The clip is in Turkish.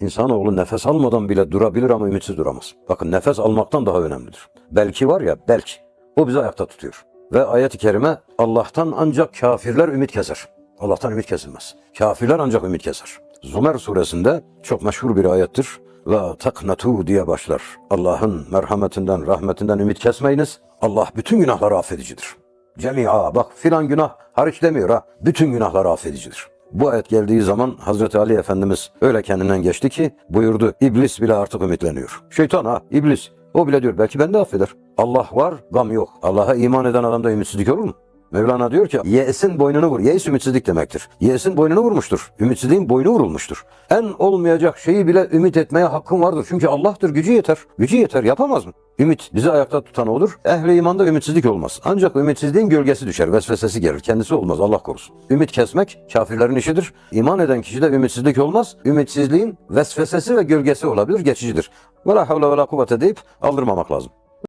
İnsanoğlu nefes almadan bile durabilir ama ümitsiz duramaz. Bakın nefes almaktan daha önemlidir. Belki var ya belki. O bizi ayakta tutuyor. Ve ayet-i kerime Allah'tan ancak kafirler ümit keser. Allah'tan ümit kesilmez. Kafirler ancak ümit keser. Zumer suresinde çok meşhur bir ayettir. La taknatu diye başlar. Allah'ın merhametinden, rahmetinden ümit kesmeyiniz. Allah bütün günahları affedicidir. Cemia bak filan günah hariç demiyor ha. Bütün günahları affedicidir. Bu ayet geldiği zaman Hazreti Ali Efendimiz öyle kendinden geçti ki buyurdu iblis bile artık ümitleniyor. Şeytan ha iblis o bile diyor belki beni de affeder. Allah var gam yok. Allah'a iman eden adamda ümitsizlik olur mu? Mevlana diyor ki yesin boynunu vur. Yeis ümitsizlik demektir. Yesin boynunu vurmuştur. Ümitsizliğin boynu vurulmuştur. En olmayacak şeyi bile ümit etmeye hakkın vardır. Çünkü Allah'tır gücü yeter. Gücü yeter yapamaz mı? Ümit bizi ayakta tutan olur. Ehli imanda ümitsizlik olmaz. Ancak ümitsizliğin gölgesi düşer. Vesvesesi gelir. Kendisi olmaz Allah korusun. Ümit kesmek kafirlerin işidir. İman eden kişide ümitsizlik olmaz. Ümitsizliğin vesvesesi ve gölgesi olabilir. Geçicidir. Ve la havle ve la kuvvete deyip aldırmamak lazım.